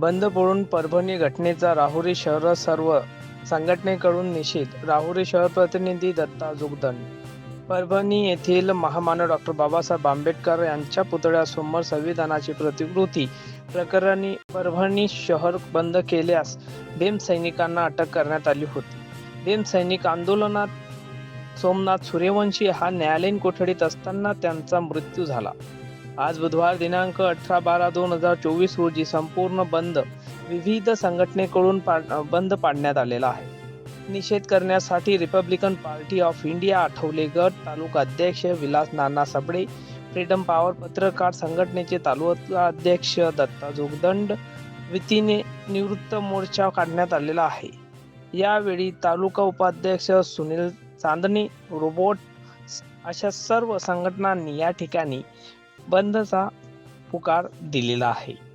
बंद पडून परभणी घटनेचा राहुरी शहर सर्व संघटनेकडून निषेध राहुरी शहर प्रतिनिधी दत्ता जोगदंड परभणी येथील महामानव डॉक्टर बाबासाहेब आंबेडकर यांच्या पुतळ्यासमोर संविधानाची प्रतिकृती प्रकरणी परभणी शहर बंद केल्यास भीम सैनिकांना अटक करण्यात आली होती. भीम सैनिक आंदोलनात सोमनाथ सूर्यवंशी हा न्यायालयीन कोठडीत असताना त्यांचा मृत्यू झाला. आज बुधवार दिनांक अठरा बारा दोन हजार चोवीस रोजी संपूर्ण बंद विविध संघटनेकडून बंद पाडण्यात आलेला आहे. निषेध करण्यासाठी Republican party of India Athawale गट तालुका अध्यक्ष विलास नाना सबडे फ्रीडम पॉवर पत्रकार संघटनेचे तालुका अध्यक्ष दत्ता जोगदंड वतीने निवृत्त मोर्चा काढण्यात आलेला आहे. यावेळी तालुका उपाध्यक्ष सुनील चांदणी रोबोट अशा सर्व संघटनांनी या ठिकाणी बंदचा पुकार दिलेला आहे.